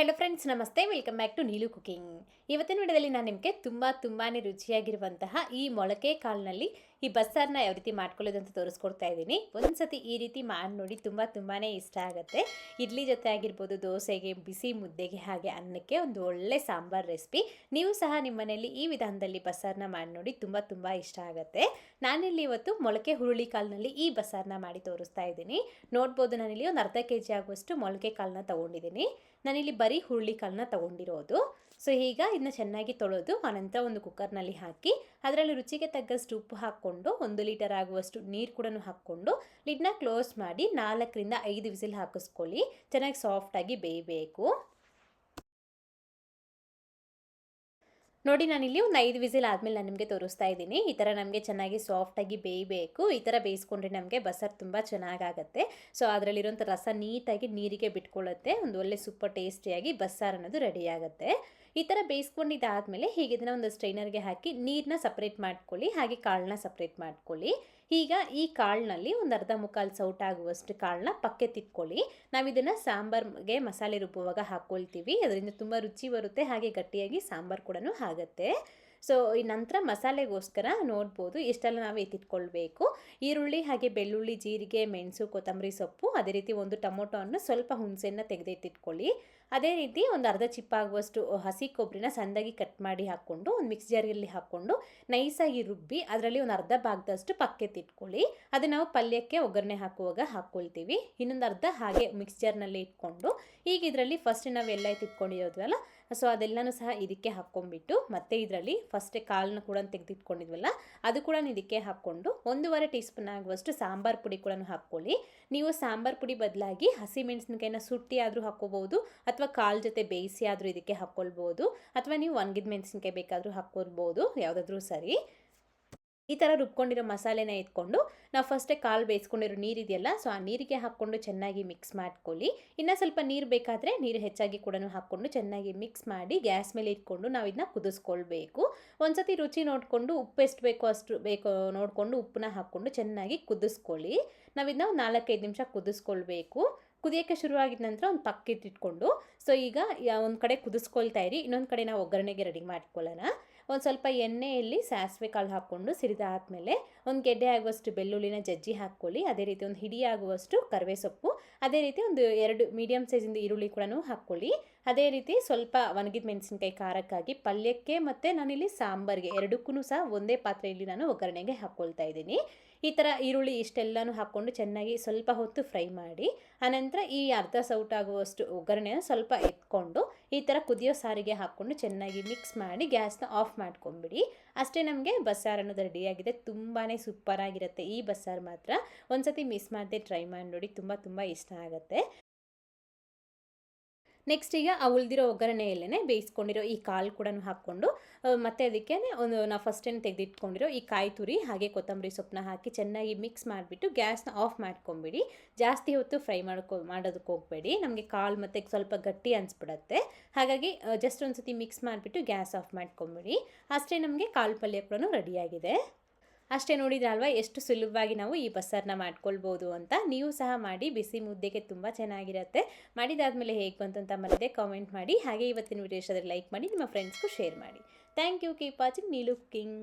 Hello friends ನಮಸ್ತೆ. Welcome back to Neelu cooking ಇವತ್ತಿನ ವಿಡಿಯೋದಲ್ಲಿ ನಾನು ನಿಮಗೆ ತುಂಬ ತುಂಬಾ ರುಚಿಯಾಗಿರುವಂತಹ ಈ ಮೊಳಕೆ ಕಾಳಿನಲ್ಲಿ ಈ ಬಸ್ಸಾರನ್ನ ಯಾವ ರೀತಿ ಮಾಡ್ಕೊಳ್ಳೋದು ಅಂತ ತೋರಿಸ್ಕೊಡ್ತಾ ಇದ್ದೀನಿ. ಒಂದ್ಸತಿ ಈ ರೀತಿ ಮಾಡಿ ನೋಡಿ ತುಂಬ ತುಂಬಾ ಇಷ್ಟ ಆಗುತ್ತೆ. ಇಡ್ಲಿ ಜೊತೆ ಆಗಿರ್ಬೋದು, ದೋಸೆಗೆ, ಬಿಸಿ ಮುದ್ದೆಗೆ ಹಾಗೆ ಅನ್ನಕ್ಕೆ ಒಂದು ಒಳ್ಳೆ ಸಾಂಬಾರ್ ರೆಸಿಪಿ ನೀವು ಸಹ ನಿಮ್ಮ ಮನೆಯಲ್ಲಿ ಈ ವಿಧಾನದಲ್ಲಿ ಬಸ್ಸಾರನ್ನ ಮಾಡಿ ನೋಡಿ ತುಂಬ ತುಂಬ ಇಷ್ಟ ಆಗುತ್ತೆ. ನಾನಿಲ್ಲಿ ಇವತ್ತು ಮೊಳಕೆ ಹುರುಳಿ ಕಾಲಿನಲ್ಲಿ ಈ ಬಸ್ಸಾರನ್ನ ಮಾಡಿ ತೋರಿಸ್ತಾ ಇದ್ದೀನಿ. ನೋಡ್ಬೋದು ನಾನಿಲ್ಲಿ ಒಂದು ಅರ್ಧ ಕೆ ಜಿ ಆಗುವಷ್ಟು ಮೊಳಕೆ ಕಾಲನ್ನ ತಗೊಂಡಿದ್ದೀನಿ. ನಾನಿಲ್ಲಿ ಬರೀ ಹುರುಳಿ ಕಾಳನ್ನ ತೊಗೊಂಡಿರೋದು. ಸೊ ಈಗ ಇದನ್ನ ಚೆನ್ನಾಗಿ ತೊಳೆದು ಆನಂತರ ಒಂದು ಕುಕ್ಕರ್ನಲ್ಲಿ ಹಾಕಿ ಅದರಲ್ಲಿ ರುಚಿಗೆ ತಗ್ಗಷ್ಟು ಉಪ್ಪು ಹಾಕ್ಕೊಂಡು ಒಂದು ಲೀಟರ್ ಆಗುವಷ್ಟು ನೀರು ಕೂಡ ಹಾಕ್ಕೊಂಡು ಲಿಡ್ನ ಕ್ಲೋಸ್ ಮಾಡಿ ನಾಲ್ಕರಿಂದ ಐದು ವಿಸಿಲ್ ಹಾಕಿಸ್ಕೊಳ್ಳಿ. ಚೆನ್ನಾಗಿ ಸಾಫ್ಟಾಗಿ ಬೇಯಬೇಕು. ನೋಡಿ, ನಾನಿಲ್ಲಿ ಒಂದು ಐದು ವಿಸಿಲ್ ಆದಮೇಲೆ ನಾನು ನಿಮಗೆ ತೋರಿಸ್ತಾ ಇದ್ದೀನಿ. ಈ ಥರ ನಮಗೆ ಚೆನ್ನಾಗಿ ಸಾಫ್ಟಾಗಿ ಬೇಯಬೇಕು. ಈ ಥರ ಬೇಯಿಸ್ಕೊಂಡ್ರೆ ನಮಗೆ ಬಸರ್ ತುಂಬ ಚೆನ್ನಾಗಾಗತ್ತೆ. ಸೊ ಅದರಲ್ಲಿರುವಂಥ ರಸ ನೀಟಾಗಿ ನೀರಿಗೆ ಬಿಟ್ಕೊಳ್ಳುತ್ತೆ. ಒಂದು ಒಳ್ಳೆ ಸೂಪರ್ ಟೇಸ್ಟಿಯಾಗಿ ಬಸ್ಸಾರು ಅನ್ನೋದು ರೆಡಿ ಆಗುತ್ತೆ. ಈ ಥರ ಬೇಯಿಸ್ಕೊಂಡಿದ್ದಾದಮೇಲೆ ಹೀಗೆ ಇದನ್ನು ಒಂದು ಸ್ಟ್ರೈನರ್ಗೆ ಹಾಕಿ ನೀರನ್ನ ಸಪ್ರೇಟ್ ಮಾಡ್ಕೊಳ್ಳಿ, ಹಾಗೆ ಕಾಳನ್ನ ಸಪ್ರೇಟ್ ಮಾಡ್ಕೊಳ್ಳಿ. ಈಗ ಈ ಕಾಳಿನಲ್ಲಿ ಒಂದು ಅರ್ಧ ಮುಕ್ಕಾಲು ಸೌಟ್ ಆಗುವಷ್ಟು ಕಾಳನ್ನ ಪಕ್ಕೆ ತಿಕ್ಕೊಳ್ಳಿ ನಾವು ಇದನ್ನು ಸಾಂಬಾರ್ಗೆ ಮಸಾಲೆ ರುಬ್ಬುವಾಗ ಹಾಕ್ಕೊಳ್ತೀವಿ ಅದರಿಂದ ತುಂಬ ರುಚಿ ಬರುತ್ತೆ, ಹಾಗೆ ಗಟ್ಟಿಯಾಗಿ ಸಾಂಬಾರು ಕೂಡ ಆಗುತ್ತೆ. ಸೊ ಈ ನಂತರ ಮಸಾಲೆಗೋಸ್ಕರ ನೋಡ್ಬೋದು ಇಷ್ಟೆಲ್ಲ ನಾವು ಎತ್ತಿಟ್ಕೊಳ್ಬೇಕು. ಈರುಳ್ಳಿ ಹಾಗೆ ಬೆಳ್ಳುಳ್ಳಿ, ಜೀರಿಗೆ, ಮೆಣಸು, ಕೊತ್ತಂಬರಿ ಸೊಪ್ಪು, ಅದೇ ರೀತಿ ಒಂದು ಟೊಮೊಟೊ ಅನ್ನು ಸ್ವಲ್ಪ ಹುಣಸೆಯನ್ನು ತೆಗೆದಿಟ್ಟಿಟ್ಕೊಳ್ಳಿ. ಅದೇ ರೀತಿ ಒಂದು ಅರ್ಧ ಚಿಪ್ಪಾಗುವಷ್ಟು ಹಸಿ ಕೊಬ್ಬರಿನ ಸಣ್ಣದಾಗಿ ಕಟ್ ಮಾಡಿ ಹಾಕ್ಕೊಂಡು, ಒಂದು ಮಿಕ್ಸ್ ಜಾರಿಯಲ್ಲಿ ಹಾಕ್ಕೊಂಡು ನೈಸಾಗಿ ರುಬ್ಬಿ, ಅದರಲ್ಲಿ ಒಂದು ಅರ್ಧ ಭಾಗದಷ್ಟು ಪಕ್ಕೆ ತಿಟ್ಕೊಳ್ಳಿ ಅದು ನಾವು ಪಲ್ಯಕ್ಕೆ ಒಗ್ಗರಣೆ ಹಾಕುವಾಗ ಹಾಕ್ಕೊಳ್ತೀವಿ. ಇನ್ನೊಂದು ಅರ್ಧ ಹಾಗೆ ಮಿಕ್ಸ್ ಜಾರ್ನಲ್ಲಿ ಇಟ್ಕೊಂಡು, ಈಗ ಇದರಲ್ಲಿ ಫಸ್ಟ್ ನಾವು ಎಲ್ಲ ತಿಟ್ಕೊಂಡಿರೋದ್ವಲ್ಲ ಸೊ ಅದೆಲ್ಲನೂ ಸಹ ಇದಕ್ಕೆ ಹಾಕ್ಕೊಂಡ್ಬಿಟ್ಟು, ಮತ್ತೆ ಇದರಲ್ಲಿ ಫಸ್ಟೇ ಕಾಳನ್ನ ಕೂಡ ತೆಗೆದಿಟ್ಕೊಂಡಿದ್ವಲ್ಲ, ಅದು ಕೂಡ ಇದಕ್ಕೆ ಹಾಕ್ಕೊಂಡು ಒಂದೂವರೆ ಟೀ ಸ್ಪೂನ್ ಆಗುವಷ್ಟು ಸಾಂಬಾರು ಪುಡಿ ಕೂಡ ಹಾಕ್ಕೊಳ್ಳಿ. ನೀವು ಸಾಂಬಾರು ಪುಡಿ ಬದಲಾಗಿ ಹಸಿ ಮೆಣಸಿನಕಾಯಿನ ಸುಟ್ಟಿ ಆದರೂ ಹಾಕ್ಕೋಬೋದು ಅಥವಾ ಕಾಳು ಜೊತೆ ಬೇಯಿಸಿ ಆದರೂ ಇದಕ್ಕೆ ಹಾಕ್ಕೊಳ್ಬೋದು, ಅಥವಾ ನೀವು ಒಣಗಿದ ಮೆಣಸಿನ್ಕಾಯಿ ಬೇಕಾದರೂ ಹಾಕ್ಕೊಳ್ಬೋದು, ಯಾವುದಾದ್ರೂ ಸರಿ. ಈ ಥರ ರುಬ್ಕೊಂಡಿರೋ ಮಸಾಲೆನ ಇಟ್ಕೊಂಡು ನಾವು ಫಸ್ಟೇ ಕಾಲು ಬೇಯಿಸ್ಕೊಂಡಿರೋ ನೀರಿದೆಯಲ್ಲ ಸೊ ಆ ನೀರಿಗೆ ಹಾಕ್ಕೊಂಡು ಚೆನ್ನಾಗಿ ಮಿಕ್ಸ್ ಮಾಡ್ಕೊಳ್ಳಿ. ಇನ್ನೂ ಸ್ವಲ್ಪ ನೀರು ಬೇಕಾದರೆ ನೀರು ಹೆಚ್ಚಾಗಿ ಕೂಡ ಹಾಕ್ಕೊಂಡು ಚೆನ್ನಾಗಿ ಮಿಕ್ಸ್ ಮಾಡಿ ಗ್ಯಾಸ್ ಮೇಲೆ ಇಟ್ಕೊಂಡು ನಾವು ಇದನ್ನ ಕುದಿಸ್ಕೊಳ್ಬೇಕು. ಒಂದ್ಸತಿ ರುಚಿ ನೋಡಿಕೊಂಡು ಉಪ್ಪು ಎಷ್ಟು ಬೇಕೋ ಅಷ್ಟು ಬೇಕೋ ನೋಡಿಕೊಂಡು ಉಪ್ಪನ್ನ ಹಾಕ್ಕೊಂಡು ಚೆನ್ನಾಗಿ ಕುದಿಸ್ಕೊಳ್ಳಿ. ನಾವಿದನ್ನ ನಾಲ್ಕೈದು ನಿಮಿಷ ಕುದಿಸ್ಕೊಳ್ಬೇಕು. ಕುದಿಯೋಕ್ಕೆ ಶುರುವಾಗಿದ ನಂತರ ಒಂದು ಪಕ್ಕಿಟ್ಟಿಟ್ಕೊಂಡು ಸೊ ಈಗ ಒಂದು ಕಡೆ ಕುದಿಸ್ಕೊಳ್ತಾ ಇರಿ, ಇನ್ನೊಂದು ಕಡೆ ನಾವು ಒಗ್ಗರಣೆಗೆ ರೆಡಿ ಮಾಡ್ಕೊಳ್ಳೋಣ. ಒಂದು ಸ್ವಲ್ಪ ಎಣ್ಣೆಯಲ್ಲಿ ಸಾಸಿವೆ ಕಾಳು ಹಾಕ್ಕೊಂಡು ಸಿರಿದಾದ್ಮೇಲೆ ಒಂದು ಗೆಡ್ಡೆ ಆಗುವಷ್ಟು ಬೆಳ್ಳುಳ್ಳಿನ ಜಜ್ಜಿ ಹಾಕ್ಕೊಳ್ಳಿ. ಅದೇ ರೀತಿ ಒಂದು ಹಿಡಿ ಆಗುವಷ್ಟು ಕರಿವೆ ಸೊಪ್ಪು ಅದೇ ರೀತಿ ಒಂದು ಎರಡು ಮೀಡಿಯಮ್ ಸೈಜಿಂದ ಈರುಳ್ಳಿ ಕೂಡ ಹಾಕ್ಕೊಳ್ಳಿ. ಅದೇ ರೀತಿ ಸ್ವಲ್ಪ ಒಣಗಿದ ಮೆಣಸಿನ್ಕಾಯಿ ಖಾರಕ್ಕಾಗಿ ಪಲ್ಯಕ್ಕೆ ಮತ್ತು ನಾನಿಲ್ಲಿ ಸಾಂಬಾರಿಗೆ ಎರಡಕ್ಕೂ ಸಹ ಒಂದೇ ಪಾತ್ರೆಯಲ್ಲಿ ನಾನು ಒಗ್ಗರಣೆಗೆ ಹಾಕ್ಕೊಳ್ತಾ ಇದ್ದೀನಿ. ಈ ಥರ ಈರುಳ್ಳಿ ಇಷ್ಟೆಲ್ಲನೂ ಹಾಕ್ಕೊಂಡು ಚೆನ್ನಾಗಿ ಸ್ವಲ್ಪ ಹೊತ್ತು ಫ್ರೈ ಮಾಡಿ, ಆನಂತರ ಈ ಅರ್ಧ ಸೌಟಾಗುವಷ್ಟು ಒಗ್ಗರಣೆನ ಸ್ವಲ್ಪ ಎತ್ಕೊಂಡು ಈ ಥರ ಕುದಿಯೋ ಸಾರಿಗೆ ಹಾಕ್ಕೊಂಡು ಚೆನ್ನಾಗಿ ಮಿಕ್ಸ್ ಮಾಡಿ ಗ್ಯಾಸ್ನ ಆಫ್ ಮಾಡ್ಕೊಂಬಿಡಿ. ಅಷ್ಟೇ ನಮಗೆ ಬಸ್ಸಾರು ಅನ್ನೋದು ರೆಡಿಯಾಗಿದೆ ತುಂಬಾ ಸೂಪರಾಗಿರುತ್ತೆ ಈ ಬಸ್ಸಾರು ಮಾತ್ರ. ಒಂದ್ಸತಿ ಮಿಸ್ ಮಾಡದೆ ಟ್ರೈ ಮಾಡಿ ನೋಡಿ, ತುಂಬ ತುಂಬ ಇಷ್ಟ ಆಗುತ್ತೆ. ನೆಕ್ಸ್ಟ್ ಈಗ ಆ ಉಳಿದಿರೋ ಒಗ್ಗರಣೆಯಲ್ಲೇ ಬೇಯಿಸ್ಕೊಂಡಿರೋ ಈ ಕಾಳು ಕೂಡ ಹಾಕ್ಕೊಂಡು ಮತ್ತು ಅದಕ್ಕೆ ಒಂದು ನಾವು ಫಸ್ಟೇನು ತೆಗೆದಿಟ್ಕೊಂಡಿರೋ ಈ ಕಾಯಿ ತುರಿ ಹಾಗೆ ಕೊತ್ತಂಬರಿ ಸೊಪ್ಪನ್ನ ಹಾಕಿ ಚೆನ್ನಾಗಿ ಮಿಕ್ಸ್ ಮಾಡಿಬಿಟ್ಟು ಗ್ಯಾಸ್ನ ಆಫ್ ಮಾಡ್ಕೊಂಬಿಡಿ. ಜಾಸ್ತಿ ಹೊತ್ತು ಫ್ರೈ ಮಾಡ್ಕೊ, ಮಾಡೋದಕ್ಕೆ ಹೋಗಬೇಡಿ. ನಮಗೆ ಕಾಳು ಮತ್ತು ಸ್ವಲ್ಪ ಗಟ್ಟಿ ಅನಿಸ್ಬಿಡತ್ತೆ. ಹಾಗಾಗಿ ಜಸ್ಟ್ ಒಂದು ಸತಿ ಮಿಕ್ಸ್ ಮಾಡಿಬಿಟ್ಟು ಗ್ಯಾಸ್ ಆಫ್ ಮಾಡ್ಕೊಂಬಿಡಿ. ಅಷ್ಟೇ ನಮಗೆ ಕಾಳು ಪಲ್ಯ ಕೂಡ ರೆಡಿಯಾಗಿದೆ ಅಷ್ಟೇ ನೋಡಿದ್ರಲ್ವ, ಎಷ್ಟು ಸುಲಭವಾಗಿ ನಾವು ಈ ಬಸ್ಸಾರನ್ನ ಮಾಡ್ಕೊಳ್ಬೋದು ಅಂತ. ನೀವು ಸಹ ಮಾಡಿ, ಬಿಸಿ ಮುದ್ದೆಗೆ ತುಂಬ ಚೆನ್ನಾಗಿರುತ್ತೆ. ಮಾಡಿದಾದಮೇಲೆ ಹೇಗೆ ಬಂತು ಅಂತ ಮರದೇ ಕಾಮೆಂಟ್ ಮಾಡಿ, ಹಾಗೆ ಇವತ್ತಿನ ವಿಡಿಯೋ ಲೈಕ್ ಮಾಡಿ, ನಿಮ್ಮ ಫ್ರೆಂಡ್ಸ್ಗೂ ಶೇರ್ ಮಾಡಿ. Thank you keep watching Neelu cooking